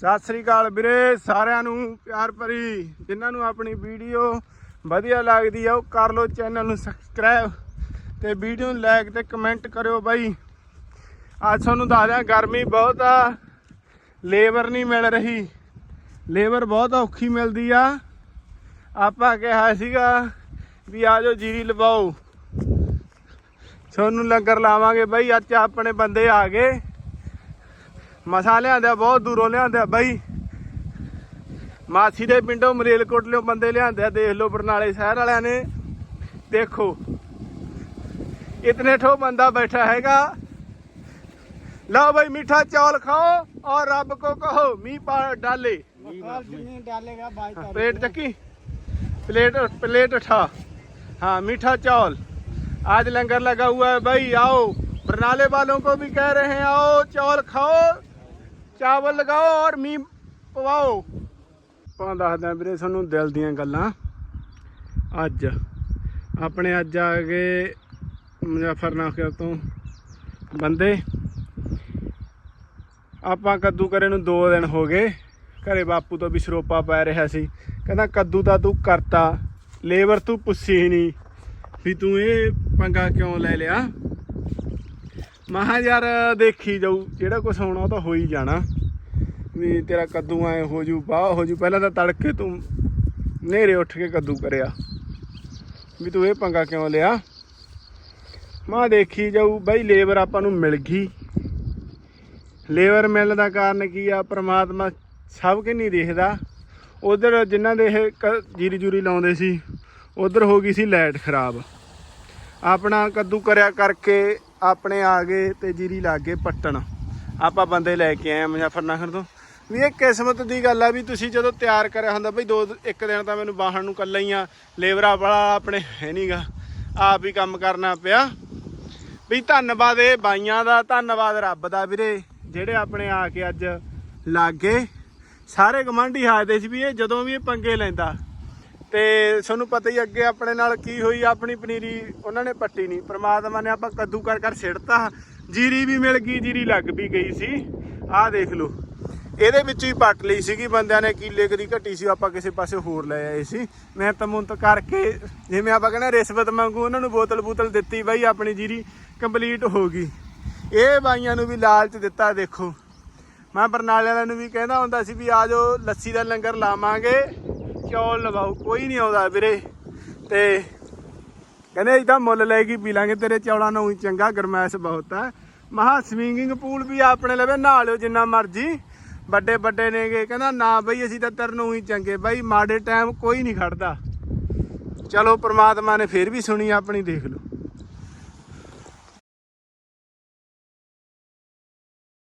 ਸਤਿ ਸ੍ਰੀ ਅਕਾਲ ਵੀਰੇ, ਸਾਰਿਆਂ ਨੂੰ ਪਿਆਰ ਭਰੀ, ਜਿਨ੍ਹਾਂ ਨੂੰ ਆਪਣੀ ਵੀਡੀਓ ਵਧੀਆ ਲੱਗਦੀ ਆ, ਉਹ ਕਰ ਲਓ ਚੈਨਲ ਨੂੰ ਸਬਸਕ੍ਰਾਈਬ ਤੇ ਵੀਡੀਓ ਨੂੰ ਲਾਈਕ ਤੇ ਕਮੈਂਟ ਕਰਿਓ ਬਾਈ। ਅੱਜ ਤੁਹਾਨੂੰ ਦੱਸ ਗਰਮੀ ਬਹੁਤ ਆ, ਲੇਬਰ ਨਹੀਂ ਮਿਲ ਰਹੀ। ਲੇਬਰ ਬਹੁਤ ਔਖੀ ਮਿਲਦੀ ਆ। ਆਪਾਂ ਕਿਹਾ ਸੀਗਾ ਵੀ ਆ ਜਾਓ ਜੀਰੀ ਲਵਾਓ। ਤੁਹਾਨੂੰ ਲੰਗਰ ਲਾਵਾਂਗੇ ਬਾਈ, ਅੱਜ ਆਪਣੇ ਬੰਦੇ ਆ ਗਏ। ਮਸਾ ਲਿਆਂਦਾ ਬਹੁਤ ਦੂਰੋਂ ਲਿਆਂਦਾ ਬਾਈ ਮਾਸੀ ਦੇ ਪਿੰਡੋਂ ਮਰੇਲਕੋਟ ਲਿਓ ਬੰਦੇ ਲਿਆਂਦੇ ਆ ਦੇਖ ਲਓ ਬਰਨਾਲੇ ਸ਼ਹਿਰ ਵਾਲਿਆਂ ਨੇ ਦੇਖੋ ਇਤਨੇ ਠੋ ਬੰਦਾ ਬੈਠਾ ਹੈਗਾ ਲਓ ਭਾਈ मीठा चावल खाओ और रब को कहो मी पा डाले कल नहीं डालेगा बाईस तारीख प्लेट चक्की प्लेट प्लेट उठा हाँ मीठा चावल आज लंगर लगा हुआ है भाई आओ बरनाले वालों को भी कह रहे हैं आओ चावल खाओ ਚਾਵਲ ਲਗਾਓ ਔਰ ਮੀਂਹ ਪਵਾਓ। ਆਪਾਂ ਦੱਸਦਾ ਵੀਰੇ ਤੁਹਾਨੂੰ ਦਿਲ ਦੀਆਂ ਗੱਲਾਂ। ਅੱਜ, ਆਪਣੇ ਅੱਜ ਆ ਗਏ ਮੁਜ਼ੱਫਰਨਗਰ ਤੋਂ ਬੰਦੇ। ਆਪਾਂ ਕੱਦੂ ਕਰੇ ਨੂੰ 2 ਦਿਨ ਹੋ ਗਏ। ਘਰੇ ਬਾਪੂ ਤੋਂ ਵੀ ਸਰੋਪਾ ਪੈ ਰਿਹਾ ਸੀ। ਕਹਿੰਦਾ, ਕੱਦੂ ਤਾਂ ਤੂੰ ਕਰਤਾ, ਲੇਬਰ ਤੂੰ ਪੁੱਛੀ ਨਹੀਂ ਵੀ ਤੂੰ ਇਹ ਪੰਗਾ ਕਿਉਂ ਲੈ ਲਿਆ? ਮਹਾ ਯਾਰ ਦੇਖੀ ਜਾਊ, ਜਿਹੜਾ ਕੁਛ ਹੋਣਾ ਉਹ ਤਾਂ ਹੋ ਹੀ ਜਾਣਾ। ਵੀ ਤੇਰਾ ਕੱਦੂ ਐ ਹੋ ਜੂ, ਬਾਹ ਹੋ ਜੂ, ਪਹਿਲਾਂ ਤਾਂ ਤੜਕੇ ਤੂੰ ਨੇਰੇ ਉੱਠ ਕੇ ਕੱਦੂ ਕਰਿਆ। ਵੀ ਤੂੰ ਇਹ ਪੰਗਾ ਕਿਉਂ ਲਿਆ? ਮਾ ਦੇਖੀ ਜਾਊ, ਬਈ ਲੇਬਰ ਆਪਾਂ ਨੂੰ ਮਿਲ ਗਈ। ਲੇਬਰ ਮਿਲਣ ਦਾ ਕਾਰਨ ਕੀ ਆ, ਪ੍ਰਮਾਤਮਾ ਸਭ ਕੇ ਨਹੀਂ ਦੇਖਦਾ। ਉਧਰ ਜਿਨ੍ਹਾਂ ਦੇ ਇਹ ਕ- ਜੀਰੀ ਜੂਰੀ ਲਾਉਂਦੇ ਸੀ, ਉਧਰ ਹੋ ਗਈ ਸੀ ਲਾਈਟ ਖਰਾਬ। ਆਪਣਾ ਕੱਦੂ ਕਰਿਆ ਕਰਕੇ ਆਪਣੇ ਆ ਗਏ ਤੇ ਜੀਰੀ ਲਾ ਕੇ ਪੱਟਣ। ਆਪਾਂ ਬੰਦੇ ਲੈ ਕੇ ਆਏ ਆ ਮੁਜ਼ੱਫਰਨਗਰ ਤੋਂ। ਵੀ ਇਹ ਕਿਸਮਤ ਦੀ ਗੱਲ ਆ ਵੀ ਤੁਸੀਂ ਜਦੋਂ ਤਿਆਰ ਕਰਿਆ ਹੁੰਦਾ ਬਈ ਦੋ ਇੱਕ ਦਿਨ ਤਾਂ ਮੈਨੂੰ ਬਾਹਣ ਨੂੰ ਕੱਲਾ ਹੀ ਆ, ਲੇਬਰਾ ਵਾਲਾ ਆਪਣੇ ਹੈ ਨਹੀਂਗਾ ਆਪ ਹੀ ਕੰਮ ਕਰਨਾ ਪਿਆ। ਵੀ ਧੰਨਵਾਦ ਇਹ ਬਾਈਆਂ ਦਾ, ਧੰਨਵਾਦ ਰੱਬ ਦਾ ਵੀਰੇ, ਜਿਹੜੇ ਆਪਣੇ ਆ ਕੇ ਅੱਜ ਲਾਗੇ। ਸਾਰੇ ਗਮੰਡੀ ਹਾਜ਼ਦੇ ਸੀ ਵੀ ਇਹ ਜਦੋਂ ਵੀ ਇਹ ਪੰਗੇ ਲੈਂਦਾ। ਤੇ ਤੁਹਾਨੂੰ ਪਤਾ ਹੀ ਅੱਗੇ ਆਪਣੇ ਨਾਲ ਕੀ ਹੋਈ, ਆਪਣੀ ਪਨੀਰੀ ਉਹਨਾਂ ਨੇ ਪੱਟੀ ਨਹੀਂ। ਪ੍ਰਮਾਤਮਾ ਨੇ ਆਪਾਂ ਕੱਦੂ ਕਰ ਕਰ ਸਿੜਤਾ, ਜੀਰੀ ਵੀ ਮਿਲ ਗਈ, ਜੀਰੀ ਲੱਗ ਵੀ ਗਈ ਸੀ। ਆਹ ਦੇਖ ਲਓ। ਇਹਦੇ ਵਿੱਚ ਹੀ ਪੱਟ ਲਈ ਸੀਗੀ, ਬੰਦਿਆਂ ਨੇ ਕੀਲੇ ਕਦੀ ਘਟੀ ਸੀ, ਆਪਾਂ ਕਿਸੇ ਪਾਸੇ ਹੋਰ ਲੈ ਆਏ ਸੀ। ਮਿਹਨਤ ਮੁੰਤ ਕਰਕੇ, ਜਿਵੇਂ ਆਪਾਂ ਕਹਿੰਦੇ ਰਿਸ਼ਵਤ ਮੰਗੂ ਉਹਨਾਂ ਨੂੰ ਬੋਤਲ ਬੋਤਲ ਦਿੱਤੀ ਬਾਈ, ਆਪਣੀ ਜੀਰੀ ਕੰਪਲੀਟ ਹੋ ਗਈ। ਇਹ ਬਾਈਆਂ ਨੂੰ ਵੀ ਲਾਲਚ ਦਿੱਤਾ, ਦੇਖੋ। ਮੈਂ ਬਰਨਾਲੇ ਵਾਲਿਆਂ ਨੂੰ ਵੀ ਕਹਿੰਦਾ ਹੁੰਦਾ ਸੀ ਵੀ ਆ ਜਾਓ, ਲੱਸੀ ਦਾ ਲੰਗਰ ਲਾਵਾਂਗੇ। ਚੌਲ ਲਵਾਓ, ਕੋਈ ਨਹੀਂ ਆਉਂਦਾ ਵੀਰੇ। ਤੇ ਕਹਿੰਦੇ ਇਦਾਂ ਮੁੱਲ ਲੈ ਕੇ ਪੀ ਲਾਂਗੇ, ਤੇਰੇ ਚੌਲਾਂ ਨੂੰ ਹੀ ਚੰਗਾ, ਗਰਮੈਸ਼ ਬਹੁਤ ਹੈ ਮਹਾ ਸਵਿੰਗਿੰਗ ਪੂਲ ਵੀ ਆਪਣੇ ਲਵੇ, ਨਹਾ ਲਿਓ ਜਿੰਨਾ ਮਰਜ਼ੀ। ਵੱਡੇ ਵੱਡੇ ਨੇਗੇ, ਕਹਿੰਦਾ, ਨਾ ਬਈ, ਅਸੀਂ ਤਾਂ ਤੇਰੇ ਨੂੰ ਹੀ ਚੰਗੇ। ਬਈ, ਮਾੜੇ ਟਾਈਮ ਕੋਈ ਨਹੀਂ ਖੜਦਾ। ਚਲੋ, ਪ੍ਰਮਾਤਮਾ ਨੇ ਫੇਰ ਵੀ ਸੁਣੀ, ਆਪਣੀ ਦੇਖ ਲਓ।